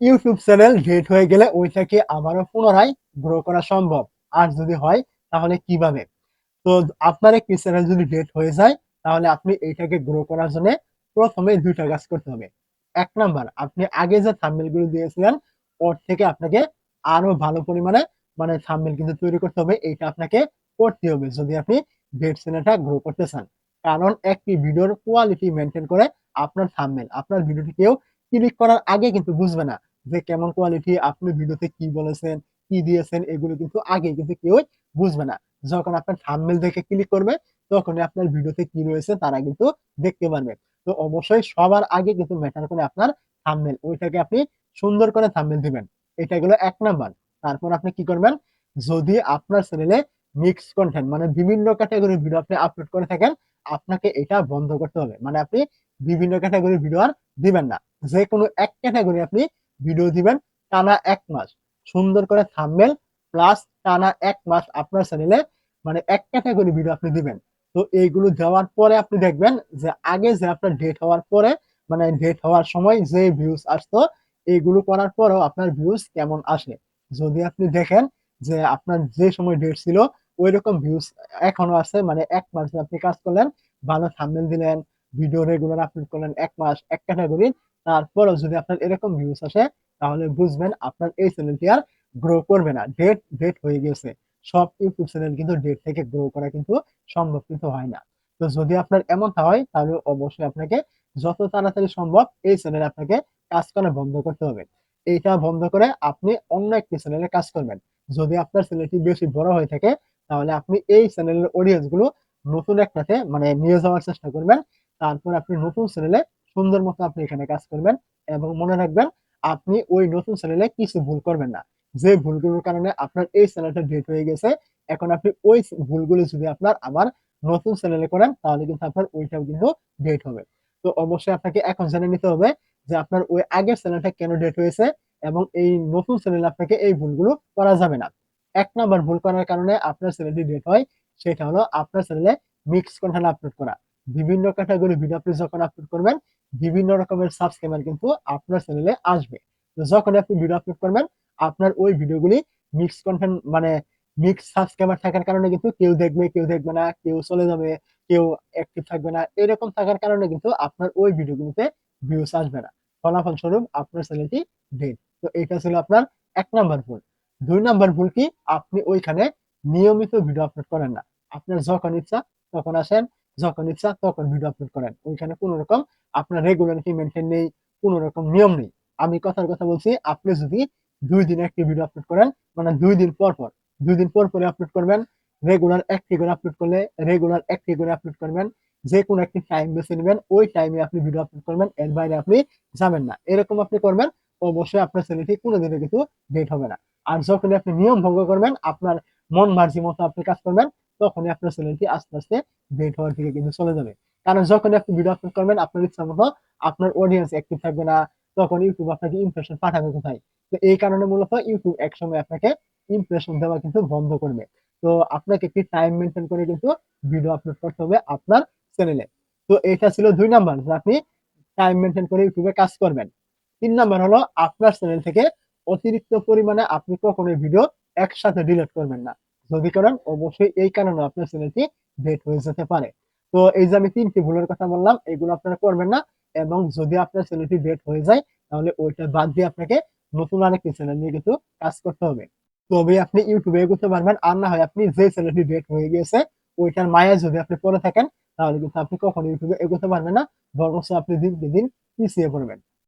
YouTube channel date হয়ে গেলে ওইটাকে আবারও পুনরায় গ্রো করা সম্ভব। আর যদি হয়, তাহলে কীভাবে? তো আপনার একটি চ্যানেল যদি ডেট হয়ে যায়, তাহলে আপনি এইটাকে গ্রো করার জন্য প্রথমে দুইটা কাজ করতে হবে। এক নাম্বার, আপনি আগে যে থাম্বনেলগুলো দিয়েছিলেন, ওর থেকে আপনাকে আরও ভালো পরিমাণে মানে থাম্বনেল কিন্তু তৈরি করতে হবে, এইটা আপনাকে করতে হবে যদি আপনি ডেট চ্যানেলটা গ্রো করতে চান। কারণ একটি ভিডিওর কোয়ালিটি মেনটেন করে আপনার থাম্বনেল আপনার ভিডিওটি কেউ ক্লিক করার আগে কিন্তু বুঝবে না। যে কেমন কোয়ালিটি আপনি ভিডিওতে কি বলেছেন, কি দিয়েছেন, এগুলো কিন্তু আগে কিন্তু কেউই বুঝবে না। যখন আপনার থাম্বনেল দেখে ক্লিক করবে, তখনই আপনার ভিডিওতে কি রয়েছে তারা কিন্তু দেখতে পারবে। তো অবশ্যই সবার আগে কিন্তু ম্যাটার করে আপনার থাম্বনেল ওইটাকে আপনি সুন্দর করে থাম্বনেল দিবেন। এটা গেলো এক নাম্বার তারপর আপনি কি করবেন? যদি আপনার চ্যানেলে মিক্স কন্টেন্ট মানে বিভিন্ন ক্যাটাগরির ভিডিও আপনি আপলোড করে থাকেন, আপনাকে এটা বন্ধ করতে হবে। মানে আপনি বিভিন্ন ক্যাটাগরির ভিডিও আর দিবেন না। যে কোনো এক ক্যাটাগরি আপনি ভিডিও দিবেন টানা এক মাস। সুন্দর করে থাম্বনেল প্লাস টানা এক মাস আপনার চ্যানেলে মানে এক ক্যাটাগরি ভিডিও আপনি দিবেন। তো এইগুলো দেওয়ার পরে আপনি দেখবেন যে আগে যে আপনার ডেট হওয়ার পরে মানে ডেট হওয়ার সময় যে ভিউজ আসতো, এইগুলো করার পরেও আপনার ভিউজ কেমন আসে? যদি আপনি দেখেন যে আপনার যে সময় ডেট ছিল ওই রকম ভিউজ এখনও আছে মানে এক মাস আপনি কাজ করলেন, ভালো থাম্বনেল দিলেন ভিডিও রেগুলার আপলোড করলেন, এক মাস, এক ক্যাটাগরির তারপরেও যদি আপনার এরকম ভিউজ আসে, তাহলে বুঝবেন আপনার এই চ্যানেলটি আর গ্রো করবে না। ডেট ডেট হয়ে গেছে। সব ইউটিউব চ্যানেল কিন্তু ডেট থেকে গ্রো করা কিন্তু সম্ভব কিন্তু হয় না। তো যদি আপনার এমনটা হয়, তাহলে অবশ্যই আপনাকে যত তাড়াতাড়ি সম্ভব এই চ্যানেলে আপনাকে কাজ করা বন্ধ করতে হবে। এইটা বন্ধ করে আপনি অন্য একটি চ্যানেলে কাজ করবেন। যদি আপনার চ্যানেলটি বেশি বড় হয়ে থাকে, তাহলে আপনি এই চ্যানেলের অডিয়েন্সগুলো নতুন একটাতে মানে নিয়ে যাওয়ার চেষ্টা করবেন। তারপর আপনি নতুন চ্যানেলে সুন্দর মতো আপনি এখানে কাজ করবেন এবং মনে রাখবেন, আপনি ওই নতুন চ্যানেলে কিছু ভুল করবেন না। যে ভুলগুলোর কারণে আপনার এই চ্যানেলটা ডেট হয়ে গেছে, এখন আপনি ওই ভুলগুলো যদি আপনার আবার নতুন চ্যানেলে করেন, তাহলে কিন্তু আপনার ওইটাও কিন্তু ডেট হবে। তো অবশ্যই আপনাকে এখন জেনে নিতে হবে যে আপনার ওই আগের চ্যানেলটা কেন ডেট হয়েছে এবং এই নতুন চ্যানেলে আপনাকে এই ভুলগুলো করা যাবে না। এক নাম্বার ভুল করার কারণে আপনার চ্যানেলটি ডেট হয়, সেটা হলো আপনার চ্যানেলে মিক্স কন্টেন্ট আপলোড করা। বিভিন্ন ক্যাটাগরি ভিডিও আপনি যখন আপলোড করবেন বিভিন্ন রকমের সাবস্ক্রাইবার কিন্তু আপনার চ্যানেলে আসবে। তো যখন আপনি ভিডিও আপলোড করবেন, আপনার ওই ভিডিওগুলি মিক্স কন্টেন্ট মানে মিক্স সাবস্ক্রাইবার থাকার কারণে কিন্তু কেউ দেখবে কেউ দেখবে না, কেউ চলে যাবে, কেউ অ্যাক্টিভ থাকবে না, এরকম থাকার কারণে কিন্তু আপনার ওই ভিডিওগুলোতে ভিউস আসবে না। ফলাফল স্বরূপ আপনার চ্যানেলটি ডেট তো এটা ছিল আপনার এক নাম্বার ভুল। দুই নাম্বার ভুল কি আপনি ওইখানে নিয়মিত ভিডিও আপলোড করেন না। আপনার যখন ইচ্ছা তখন আসেন যখন ইচ্ছা তখন ভিডিও আপলোড করেন। ওইখানে কোনো রকম আপনার রেগুলারিটি মেনটেন নেই, কোনো রকম নিয়ম নেই। আমি কথার কথা বলছি, আপনি যদি দুই দিন একটি ভিডিও আপলোড করেন মানে দুই দিন পর পর, দুই দিন পর পরে আপলোড করবেন রেগুলার একটি করে আপলোড করলে রেগুলার একটি করে আপলোড করবেন, যে কোনো একটি টাইম বেছে নেবেন, ওই টাইমে আপনি ভিডিও আপলোড করবেন, এর বাইরে আপনি যাবেন না। এরকম আপনি করবেন, অবশ্যই আপনার চ্যানেলটি কোনোদিনও কিন্তু ডেট হবে না। আর যখন আপনি নিয়ম ভঙ্গ করবেন, আপনার মন মার্জি মতো আপনি কাজ করবেন তখনই আপনার চ্যানেলটি আস্তে আস্তে ডেট হওয়ার দিকে কিন্তু চলে যাবে। কারণ যখনই আপনি ভিডিও আপলোড করবেন, আপনার ইচ্ছা মতো আপনার অডিয়েন্স অ্যাক্টিভ থাকবে না তখন ইউটিউব আপনাকে ইমপ্রেশন পাঠাবে কোথায়? তো এই কারণে মূলত ইউটিউব একসময় আপনাকে ইমপ্রেশন দেওয়া কিন্তু বন্ধ করবে। তো আপনাকে একটি টাইম মেনটেন করে কিন্তু ভিডিও আপলোড করতে হবে আপনার চ্যানেলে। তো এটা ছিল দুই নাম্বার যে আপনি টাইম মেনটেন করে ইউটিউবে কাজ করবেন। তিন নাম্বার হলো আপনার চ্যানেল থেকে অতিরিক্ত পরিমাণে আপনি কখনোই ভিডিও একসাথে ডিলিট করবেন না। যদি করেন, অবশ্যই এই কারণে আপনার চ্যানেলটি ডেট হয়ে যেতে পারে। তো এই যে আমি তিনটি ভুলের কথা বললাম, এগুলো আপনারা করবেন না, এবং যদি আপনার চ্যানেলটি ডেট হয়ে যায়, তাহলে ওইটা বাদ দিয়ে আপনাকে নতুন আরেকটি চ্যানেল নিয়ে কিন্তু কাজ করতে হবে। তবে আপনি ইউটিউবে এগোতে পারবেন, আর না হয় আপনি যে চ্যানেলটি ডেট হয়ে গিয়েছে, ওইটার মায়া যদি আপনি পড়ে থাকেন, তাহলে কিন্তু আপনি কখনো ইউটিউবে এগোতে পারবেন না বরং আপনি দিন দিন পিছিয়ে পড়বেন।